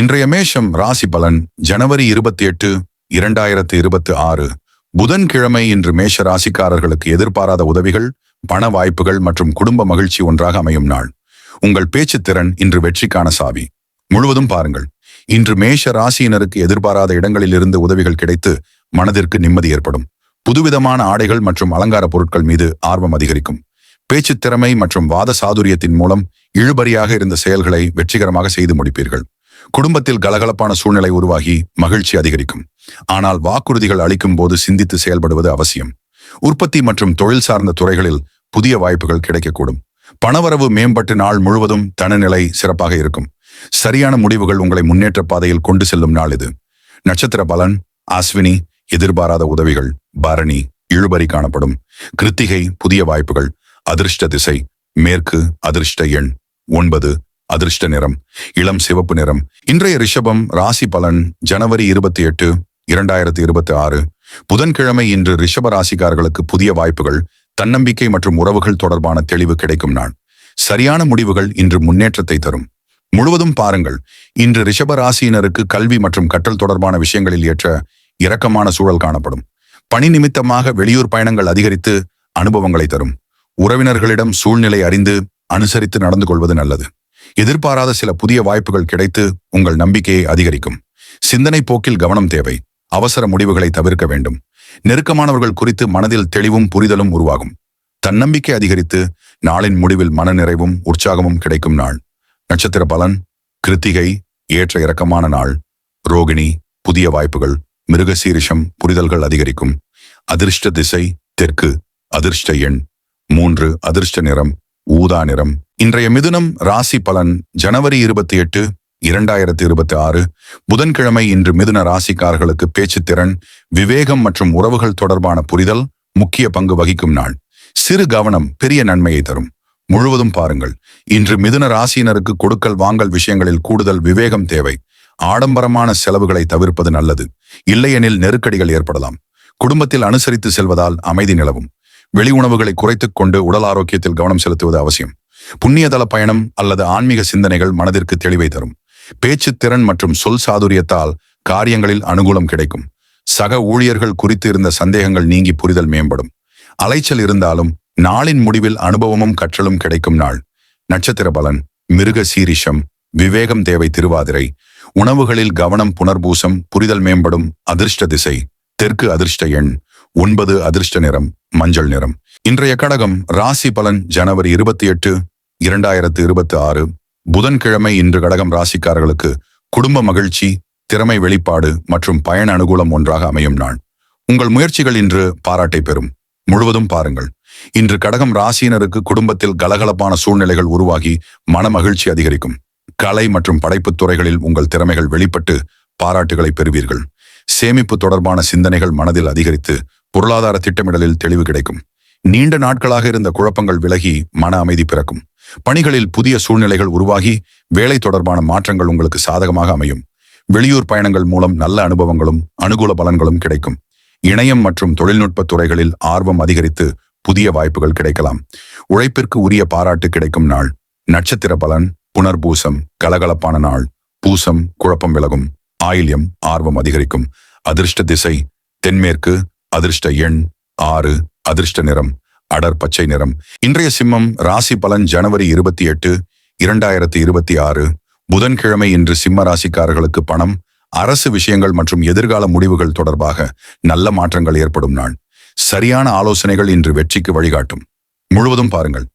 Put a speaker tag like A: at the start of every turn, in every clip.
A: இன்றைய மேஷம் ராசி பலன் ஜனவரி இருபத்தி எட்டு இரண்டாயிரத்து இருபத்தி ஆறு. புதன்கிழமை இன்று மேஷ ராசிக்காரர்களுக்கு எதிர்பாராத உதவிகள் பண வாய்ப்புகள் மற்றும் குடும்ப மகிழ்ச்சி ஒன்றாக அமையும் நாள். உங்கள் பேச்சுத்திறன் இன்று வெற்றிக்கான சாவி. முழுவதும் பாருங்கள். இன்று மேஷ ராசியினருக்கு எதிர்பாராத இடங்களில் இருந்து உதவிகள் கிடைத்து மனதிற்கு நிம்மதி ஏற்படும். புதுவிதமான ஆடைகள் மற்றும் அலங்கார பொருட்கள் மீது ஆர்வம் அதிகரிக்கும். பேச்சுத்திறமை மற்றும் வாத சாதுரியத்தின் மூலம் இழுபறியாக இருந்த செயல்களை வெற்றிகரமாக செய்து முடிப்பீர்கள். குடும்பத்தில் கலகலப்பான சூழ்நிலை உருவாகி மகிழ்ச்சி அதிகரிக்கும். ஆனால் வாக்குறுதிகள் அளிக்கும் போது சிந்தித்து செயல்படுவது அவசியம். உற்பத்தி மற்றும் தொழில் சார்ந்த துறைகளில் புதிய வாய்ப்புகள் கிடைக்கக்கூடும். பணவரவு மேம்பட்டு நாள் முழுவதும் தனநிலை சிறப்பாக இருக்கும். சரியான முடிவுகள் உங்களை முன்னேற்ற பாதையில் கொண்டு செல்லும் நாள் இது. நட்சத்திர பலன் அஸ்வினி எதிர்பாராத உதவிகள் பரணி இழுபறி காணப்படும். கிருத்திகை புதிய வாய்ப்புகள் அதிர்ஷ்ட திசை மேற்கு அதிர்ஷ்ட எண் ஒன்பது அதிர்ஷ்ட நிறம் இளம் சிவப்பு நிறம். இன்றைய ரிஷபம் ராசி பலன் ஜனவரி இருபத்தி எட்டு இரண்டாயிரத்தி இருபத்தி ஆறு. புதன்கிழமை இன்று ரிஷப ராசிக்காரர்களுக்கு புதிய வாய்ப்புகள் தன்னம்பிக்கை மற்றும் உறவுகள் தொடர்பான தெளிவு கிடைக்கும் நாள். சரியான முடிவுகள் இன்று முன்னேற்றத்தை தரும். முழுவதும் பாருங்கள் இன்று ரிஷப ராசியினருக்கு கல்வி மற்றும் கற்றல் தொடர்பான விஷயங்களில் ஏற்ற இரக்கமான சூழல் காணப்படும். பணி நிமித்தமாக வெளியூர் பயணங்கள் அதிகரித்து அனுபவங்களை தரும். உறவினர்களிடம் சூழ்நிலை அறிந்து அனுசரித்து நடந்து கொள்வது நல்லது. எதிர்பாராத சில புதிய வாய்ப்புகள் கிடைத்து உங்கள் நம்பிக்கையை அதிகரிக்கும். சிந்தனை போக்கில் கவனம் தேவை. அவசர முடிவுகளை தவிர்க்க வேண்டும். நெருக்கமானவர்கள் குறித்து மனதில் தெளிவும் புரிதலும் உருவாகும். தன்னம்பிக்கை அதிகரித்து நாளின் முடிவில் மனநிறைவும் உற்சாகமும் கிடைக்கும் நாள். நட்சத்திர பலன் கிருத்திகை ஏற்ற இறக்கமான நாள் ரோகிணி புதிய வாய்ப்புகள் மிருகசீரிஷம் புரிதல்கள் அதிகரிக்கும். அதிர்ஷ்ட திசை தெற்கு அதிர்ஷ்ட எண். மூன்று அதிர்ஷ்ட நிறம் ஊதா நிறம் இன்றைய மிதுனம் ராசி பலன் ஜனவரி இருபத்தி எட்டு இரண்டாயிரத்தி இருபத்தி ஆறு. புதன்கிழமை இன்று மிதுன ராசிக்காரர்களுக்கு பேச்சுத் திறன் விவேகம் மற்றும் உறவுகள் தொடர்பான புரிதல் முக்கிய பங்கு வகிக்கும் நாள். சிறு கவனம் பெரிய நன்மையை தரும். முழுவதும் பாருங்கள் இன்று மிதுன ராசியினருக்கு கொடுக்கல் வாங்கல் விஷயங்களில் கூடுதல் விவேகம் தேவை. ஆடம்பரமான செலவுகளை தவிர்ப்பது நல்லது. இல்லையெனில் நெருக்கடிகள் ஏற்படலாம். குடும்பத்தில் அனுசரித்து செல்வதால் அமைதி நிலவும். வெளி உணவுகளை குறைத்துக் கொண்டு உடல் ஆரோக்கியத்தில் கவனம் செலுத்துவது அவசியம். புண்ணியதள பயணம் அல்லது ஆன்மீக சிந்தனைகள் மனதிற்கு தெளிவை தரும். பேச்சு திறன் மற்றும் சொல் சாதுரியத்தால் காரியங்களில் அனுகூலம் கிடைக்கும். சக ஊழியர்கள் குறித்து இருந்த சந்தேகங்கள் நீங்கி புரிதல் மேம்படும். அலைச்சல் இருந்தாலும் நாளின் முடிவில் அனுபவமும் கற்றலும் கிடைக்கும் நாள். நட்சத்திர பலன் மிருக சீரிஷம் விவேகம் தேவை திருவாதிரை. உணவுகளில் கவனம் புனர்பூசம் புரிதல் மேம்படும் அதிர்ஷ்ட திசை தெற்கு அதிர்ஷ்ட எண் ஒன்பது அதிர்ஷ்ட நிறம் மஞ்சள் நிறம். இன்றைய கடகம் ராசி பலன் ஜனவரி இருபத்தி எட்டு இரண்டாயிரத்து இருபத்தி ஆறு. புதன்கிழமை இன்று கடகம் ராசிக்காரர்களுக்கு குடும்ப மகிழ்ச்சி திறமை வெளிப்பாடு மற்றும் பயண அனுகூலம் ஒன்றாக அமையும் நாள். உங்கள் முயற்சிகள் இன்று பாராட்டை பெறும். முழுவதும் பாருங்கள். இன்று கடகம் ராசியினருக்கு குடும்பத்தில் கலகலப்பான சூழ்நிலைகள் உருவாகி மன மகிழ்ச்சி அதிகரிக்கும். கலை மற்றும் படைப்புத் துறைகளில் உங்கள் திறமைகள் வெளிப்பட்டு பாராட்டுகளை பெறுவீர்கள். சேமிப்பு தொடர்பான சிந்தனைகள் மனதில் அதிகரித்து பொருளாதார திட்டமிடலில் தெளிவு கிடைக்கும். நீண்ட நாட்களாக இருந்த குழப்பங்கள் விலகி மன அமைதி பிறக்கும். பணிகளில் புதிய சூழ்நிலைகள் உருவாகி வேலை தொடர்பான மாற்றங்கள் உங்களுக்கு சாதகமாக அமையும். வெளியூர் பயணங்கள் மூலம் நல்ல அனுபவங்களும் அனுகூல பலன்களும் கிடைக்கும். இணையம் மற்றும் தொழில்நுட்ப துறைகளில் ஆர்வம் அதிகரித்து புதிய வாய்ப்புகள் கிடைக்கலாம். உழைப்பிற்கு உரிய பாராட்டு கிடைக்கும் நாள். நட்சத்திர பலன் புனர்பூசம் கலகலப்பான நாள். பூசம் குழப்பம் விலகும். ஆயில்யம் ஆர்வம் அதிகரிக்கும். அதிர்ஷ்ட திசை தென்மேற்கு அதிர்ஷ்ட எண் ஆறு அதிர்ஷ்ட நிறம் அடர் பச்சை நிறம். இன்றைய சிம்மம் ராசி பலன் ஜனவரி இருபத்தி எட்டு இரண்டாயிரத்தி இருபத்தி ஆறு. புதன்கிழமை இன்று சிம்ம ராசிக்காரர்களுக்கு பணம் அரசு விஷயங்கள் மற்றும் எதிர்கால முடிவுகள் தொடர்பாக நல்ல மாற்றங்கள் ஏற்படும் நாள். சரியான ஆலோசனைகள் இன்று வெற்றிக்கு வழிகாட்டும். முழுவதும் பாருங்கள்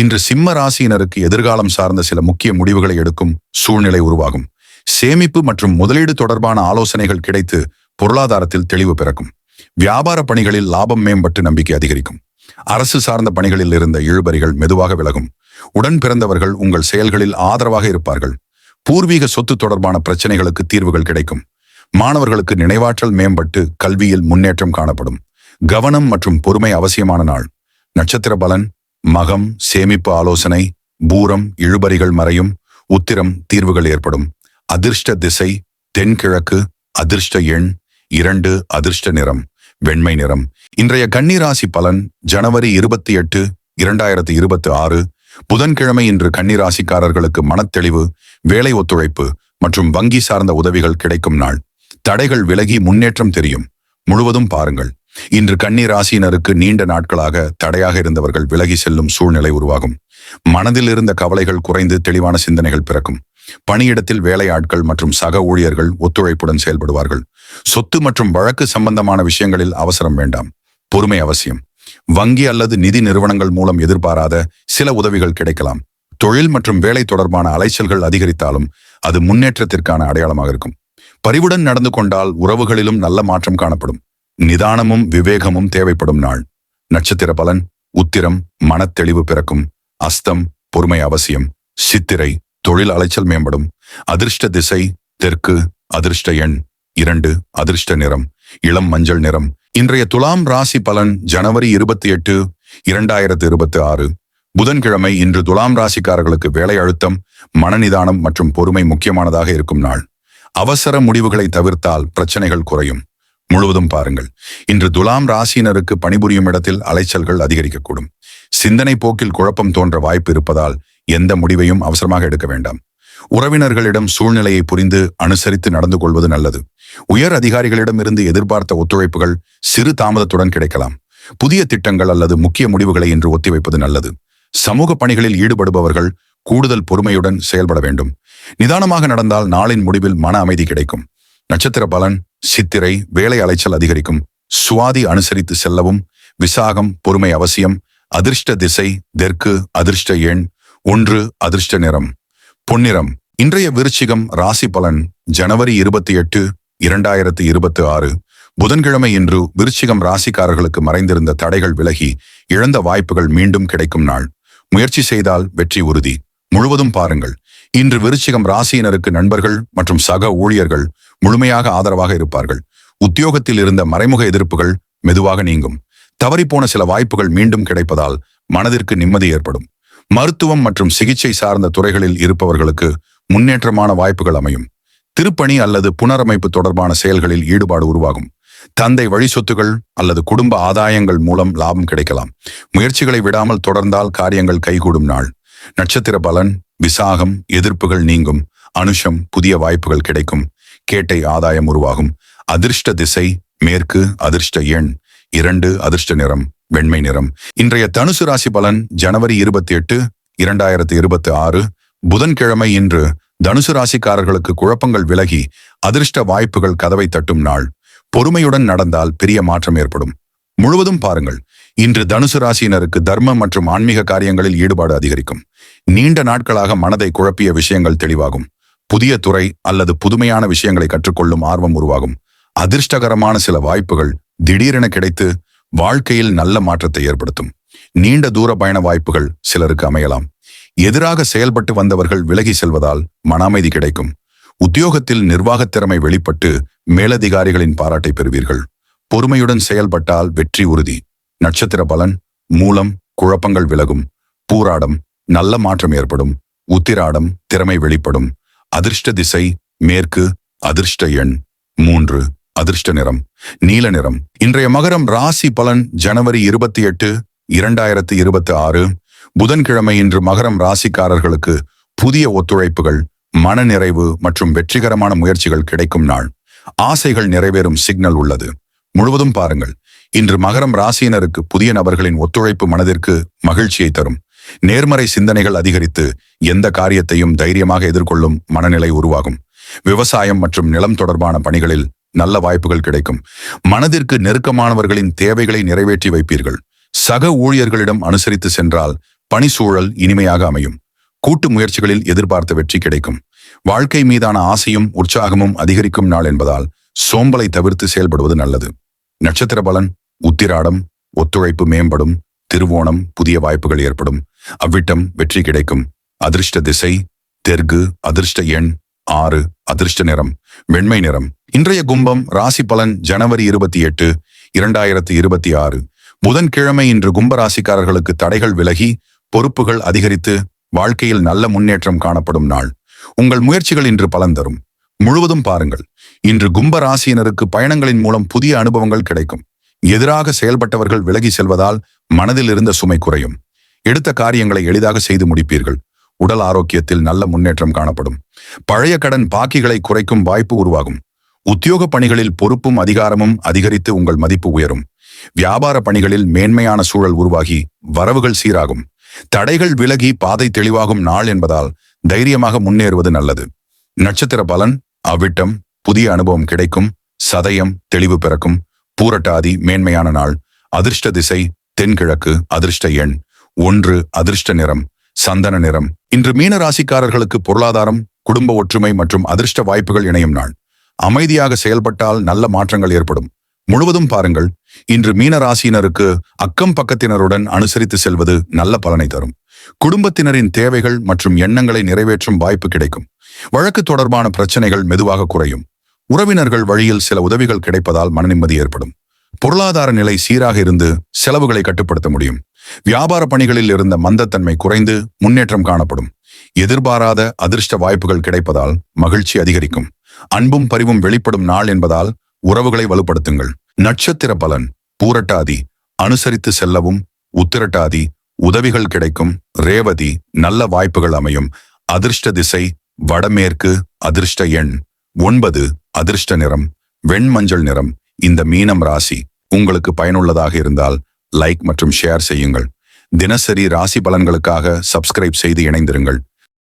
A: இன்று சிம்ம ராசியினருக்கு எதிர்காலம் சார்ந்த சில முக்கிய முடிவுகளை எடுக்கும் சூழ்நிலை உருவாகும். சேமிப்பு மற்றும் முதலீடு தொடர்பான ஆலோசனைகள் கிடைத்து பொருளாதாரத்தில் தெளிவு பிறக்கும். வியாபார பணிகளில் லாபம் மேம்பட்டு நம்பிக்கை அதிகரிக்கும். அரசு சார்ந்த பணிகளில் இருந்த இழுபறிகள் மெதுவாக விலகும். உடன் பிறந்தவர்கள் உங்கள் செயல்களில் ஆதரவாக இருப்பார்கள். பூர்வீக சொத்து தொடர்பான பிரச்சனைகளுக்கு தீர்வுகள் கிடைக்கும். மாணவர்களுக்கு நினைவாற்றல் மேம்பட்டு கல்வியில் முன்னேற்றம் காணப்படும். கவனம் மற்றும் பொறுமை அவசியமான நாள். நட்சத்திர பலன் மகம் சேமிப்பு ஆலோசனை பூரம் இழுபறிகள் மறையும் உத்திரம் தீர்வுகள் ஏற்படும். அதிர்ஷ்ட திசை தென்கிழக்கு அதிர்ஷ்ட எண் இரண்டு அதிர்ஷ்ட நிறம். வெண்மை நிறம். இன்றைய கன்னிராசி பலன் ஜனவரி இருபத்தி எட்டு இரண்டாயிரத்தி இருபத்தி ஆறு. புதன்கிழமை இன்று கன்னிராசிக்காரர்களுக்கு மனத்தெளிவு வேலை ஒத்துழைப்பு மற்றும் வங்கி சார்ந்த உதவிகள் கிடைக்கும் நாள். தடைகள் விலகி முன்னேற்றம் தெரியும். முழுவதும் பாருங்கள். இன்று கன்னிராசியினருக்கு நீண்ட நாட்களாக தடையாக இருந்தவர்கள் விலகி செல்லும் சூழ்நிலை உருவாகும். மனதில் இருந்த கவலைகள் குறைந்து தெளிவான சிந்தனைகள் பிறக்கும். பணியிடத்தில் வேலையாட்கள் மற்றும் சக ஊழியர்கள் ஒத்துழைப்புடன் செயல்படுவார்கள். சொத்து மற்றும் வழக்கு சம்பந்தமான விஷயங்களில் அவசரம் வேண்டாம். பொறுமை அவசியம். வங்கி அல்லது நிதி நிறுவனங்கள் மூலம் எதிர்பாராத சில உதவிகள் கிடைக்கலாம். தொழில் மற்றும் வேலை தொடர்பான அலைச்சல்கள் அதிகரித்தாலும் அது முன்னேற்றத்திற்கான அடையாளமாக இருக்கும். பரிவுடன் நடந்து கொண்டால் உறவுகளிலும் நல்ல மாற்றம் காணப்படும். நிதானமும் விவேகமும் தேவைப்படும் நாள். நட்சத்திர பலன் உத்திரம் மனத்தெளிவு பிறக்கும். அஸ்தம் பொறுமை அவசியம். சித்திரை தொழில் அலைச்சல் மேம்படும். அதிர்ஷ்ட திசை தெற்கு அதிர்ஷ்ட எண் இரண்டு அதிர்ஷ்ட நிறம் இளம் மஞ்சள் நிறம். இன்றைய துலாம் ராசி பலன் ஜனவரி இருபத்தி எட்டு இரண்டாயிரத்து இருபத்தி ஆறு. புதன்கிழமை இன்று துலாம் ராசிக்காரர்களுக்கு வேலை அழுத்தம் மனநிதானம் மற்றும் பொறுமை முக்கியமானதாக இருக்கும் நாள். அவசர முடிவுகளை தவிர்த்தால் பிரச்சனைகள் குறையும். முழுவதும் பாருங்கள். இன்று துலாம் ராசியினருக்கு பணிபுரியும் இடத்தில் அலைச்சல்கள் அதிகரிக்கக்கூடும். சிந்தனை போக்கில் குழப்பம் தோன்ற வாய்ப்பு இருப்பதால் எந்த முடிவையும் அவசரமாக எடுக்க வேண்டாம். உறவினர்களிடம் சூழ்நிலையை புரிந்து அனுசரித்து நடந்து கொள்வது நல்லது. உயர் அதிகாரிகளிடம் இருந்து எதிர்பார்த்த ஒத்துழைப்புகள் சிறு தாமதத்துடன் கிடைக்கலாம். புதிய திட்டங்கள் அல்லது முக்கிய முடிவுகளை இன்று ஒத்திவைப்பது நல்லது. சமூக பணிகளில் ஈடுபடுபவர்கள் கூடுதல் பொறுமையுடன் செயல்பட வேண்டும். நிதானமாக நடந்தால் நாளின் முடிவில் மன அமைதி கிடைக்கும். நட்சத்திர பலன் சித்திரை வேலை அலைச்சல் அதிகரிக்கும். சுவாதி அனுசரித்து செல்லவும் விசாகம் பொறுமை அவசியம் அதிர்ஷ்ட திசை தெற்கு அதிர்ஷ்ட எண் ஒன்று அதிர்ஷ்ட நிறம். பொன்னிறம். இன்றைய விருச்சிகம் ராசி பலன் ஜனவரி இருபத்தி எட்டு இரண்டாயிரத்து இருபத்தி ஆறு. புதன்கிழமை இன்று விருச்சிகம் ராசிக்காரர்களுக்கு மறைந்திருந்த தடைகள் விலகி இழந்த வாய்ப்புகள் மீண்டும் கிடைக்கும் நாள். முயற்சி செய்தால் வெற்றி உறுதி. முழுவதும் பாருங்கள். இன்று விருச்சிகம் ராசியினருக்கு நண்பர்கள் மற்றும் சக ஊழியர்கள் முழுமையாக ஆதரவாக இருப்பார்கள். உத்தியோகத்தில் இருந்த மறைமுக எதிர்ப்புகள் மெதுவாக நீங்கும். தவறிப்போன சில வாய்ப்புகள் மீண்டும் கிடைப்பதால் மனதிற்கு நிம்மதி ஏற்படும். மருத்துவம் மற்றும் சிகிச்சை சார்ந்த துறைகளில் இருப்பவர்களுக்கு முன்னேற்றமான வாய்ப்புகள் அமையும். திருப்பணி அல்லது புனரமைப்பு தொடர்பான செயல்களில் ஈடுபாடு உருவாகும். தந்தை வழி சொத்துகள் அல்லது குடும்ப ஆதாயங்கள் மூலம் லாபம் கிடைக்கலாம். முயற்சிகளை விடாமல் தொடர்ந்தால் காரியங்கள் கைகூடும் நாள். நட்சத்திர பலன் விசாகம் எதிர்ப்புகள் நீங்கும். அனுஷம் புதிய வாய்ப்புகள் கிடைக்கும். கேட்டை ஆதாயம் உருவாகும். அதிர்ஷ்ட திசை மேற்கு அதிர்ஷ்ட எண் இரண்டு அதிர்ஷ்ட நிறம். வெண்மை நிறம். இன்றைய தனுசு ராசி பலன் ஜனவரி இருபத்தி எட்டு இரண்டாயிரத்தி இருபத்தி ஆறு புதன்கிழமை இன்று தனுசு ராசிக்காரர்களுக்கு குழப்பங்கள் விலகி அதிர்ஷ்ட வாய்ப்புகள் கதவை தட்டும் நாள். பொறுமையுடன் நடந்தால் பெரிய மாற்றம் ஏற்படும். முழுவதும் பாருங்கள் இன்று தனுசு ராசியினருக்கு தர்மம் மற்றும் ஆன்மீக காரியங்களில் ஈடுபாடு அதிகரிக்கும். நீண்ட நாட்களாக மனதை குழப்பிய விஷயங்கள் தெளிவாகும். புதிய துறை அல்லது புதுமையான விஷயங்களை கற்றுக்கொள்ளும் ஆர்வம் உருவாகும். அதிர்ஷ்டகரமான சில வாய்ப்புகள் திடீரென கிடைத்து வாழ்க்கையில் நல்ல மாற்றத்தை ஏற்படுத்தும். நீண்ட தூர பயண வாய்ப்புகள் சிலருக்கு அமையலாம். எதிராக செயல்பட்டு வந்தவர்கள் விலகி செல்வதால் மன அமைதி கிடைக்கும். உத்தியோகத்தில் நிர்வாகத் திறமை வெளிப்பட்டு மேலதிகாரிகளின் பாராட்டை பெறுவீர்கள். பொறுமையுடன் செயல்பட்டால் வெற்றி உறுதி. நட்சத்திர பலன் மூலம் குழப்பங்கள் விலகும். பூராடம் நல்ல மாற்றம் ஏற்படும். உத்திராடம் திறமை வெளிப்படும். அதிர்ஷ்ட திசை மேற்கு அதிர்ஷ்ட எண். மூன்று. அதிர்ஷ்ட நிறம் நீல நிறம். இன்றைய மகரம் ராசி பலன் ஜனவரி இருபத்தி எட்டு இரண்டாயிரத்தி இருபத்தி ஆறு. புதன்கிழமை இன்று மகரம் ராசிக்காரர்களுக்கு புதிய ஒத்துழைப்புகள் மனநிறைவு மற்றும் வெற்றிகரமான முயற்சிகள் கிடைக்கும் நாள். ஆசைகள் நிறைவேறும் சிக்னல் உள்ளது. முழுவதும் பாருங்கள் இன்று மகரம் ராசியினருக்கு புதிய நபர்களின் ஒத்துழைப்பு மனதிற்கு மகிழ்ச்சியை தரும். நேர்மறை சிந்தனைகள் அதிகரித்து எந்த காரியத்தையும் தைரியமாக எதிர்கொள்ளும் மனநிலை உருவாகும். விவசாயம் மற்றும் நிலம் தொடர்பான பணிகளில் நல்ல வாய்ப்புகள் கிடைக்கும். மனதிற்கு நெருக்கமானவர்களின் தேவைகளை நிறைவேற்றி வைப்பீர்கள். சக ஊழியர்களிடம் அனுசரித்து சென்றால் பணி சூழல் இனிமையாக அமையும். கூட்டு முயற்சிகளில் எதிர்பார்த்த வெற்றி கிடைக்கும். வாழ்க்கை மீதான ஆசையும் உற்சாகமும் அதிகரிக்கும் நாள் என்பதால் சோம்பலை தவிர்த்து செயல்படுவது நல்லது. நட்சத்திர பலன் உத்திராடம் ஒத்துழைப்பு மேம்படும் திருவோணம் புதிய வாய்ப்புகள் ஏற்படும். அவ்விட்டம் வெற்றி கிடைக்கும். அதிர்ஷ்ட திசை தெற்கு அதிர்ஷ்ட எண் ஆறு அதிர்ஷ்ட நிறம் வெண்மை நிறம். இன்றைய கும்பம் ராசி பலன் ஜனவரி இருபத்தி எட்டு இரண்டாயிரத்தி இருபத்தி ஆறு. புதன்கிழமை இன்று கும்ப ராசிக்காரர்களுக்கு தடைகள் விலகி பொறுப்புகள் அதிகரித்து வாழ்க்கையில் நல்ல முன்னேற்றம் காணப்படும் நாள். உங்கள் முயற்சிகள் இன்று பலன் தரும். முழுவதும் பாருங்கள் இன்று கும்ப ராசியினருக்கு பயணங்களின் மூலம் புதிய அனுபவங்கள் கிடைக்கும். எதிராக செயல்பட்டவர்கள் விலகி செல்வதால் மனதில் இருந்த சுமை குறையும். எடுத்த காரியங்களை எளிதாக செய்து முடிப்பீர்கள். உடல் ஆரோக்கியத்தில் நல்ல முன்னேற்றம் காணப்படும். பழைய கடன் பாக்கிகளை குறைக்கும் வாய்ப்பு உருவாகும். உத்தியோக பணிகளில் பொறுப்பும் அதிகாரமும் அதிகரித்து உங்கள் மதிப்பு உயரும். வியாபார பணிகளில் மேன்மையான சூழல் உருவாகி வரவுகள் சீராகும். தடைகள் விலகி பாதை தெளிவாகும் நாள் என்பதால் தைரியமாக முன்னேறுவது நல்லது. நட்சத்திர பலன் அவ்விட்டம் புதிய அனுபவம் கிடைக்கும் சதயம் தெளிவு பிறக்கும் பூரட்டாதி மேன்மையான நாள் அதிர்ஷ்ட திசை தென்கிழக்கு அதிர்ஷ்ட எண் ஒன்று அதிர்ஷ்ட நிறம் சந்தன நிறம். இன்று மீன ராசிக்காரர்களுக்கு பொருளாதாரம் குடும்ப ஒற்றுமை மற்றும் அதிர்ஷ்ட வாய்ப்புகள் இணையும் நாள். அமைதியாக செயல்பட்டால் நல்ல மாற்றங்கள் ஏற்படும். முழுவதும் பாருங்கள் இன்று மீன ராசியினருக்கு அக்கம் பக்கத்தினருடன் அனுசரித்து செல்வது நல்ல பலனை தரும். குடும்பத்தினரின் தேவைகள் மற்றும் எண்ணங்களை நிறைவேற்றும் வாய்ப்பு கிடைக்கும். வழக்கு தொடர்பான பிரச்சனைகள் மெதுவாக குறையும். உறவினர்கள் வழியில் சில உதவிகள் கிடைப்பதால் மனநிம்மதி ஏற்படும். பொருளாதார நிலை சீராக இருந்து செலவுகளை கட்டுப்படுத்த முடியும். வியாபார பணிகளில் இருந்த மந்தத்தன்மை குறைந்து முன்னேற்றம் காணப்படும். எதிர்பாராத அதிர்ஷ்ட வாய்ப்புகள் கிடைப்பதால் மகிழ்ச்சி அதிகரிக்கும். அன்பும் பரிவும் வெளிப்படும் நாள் என்பதால் உறவுகளை வலுப்படுத்துங்கள். நட்சத்திர பலன் பூரட்டாதி அனுசரித்து செல்லவும் உத்திரட்டாதி உதவிகள் கிடைக்கும் ரேவதி நல்ல வாய்ப்புகள் அமையும். அதிர்ஷ்ட திசை வடமேற்கு அதிர்ஷ்ட எண் ஒன்பது அதிர்ஷ்ட நிறம் வெண்மஞ்சள் நிறம். இந்த மீனம் ராசி உங்களுக்கு பயனுள்ளதாக இருந்தால் லைக் மற்றும் ஷேர் செய்யுங்கள். தினசரி ராசி பலன்களுக்காக சப்ஸ்கிரைப் செய்து இணைந்திருங்கள்.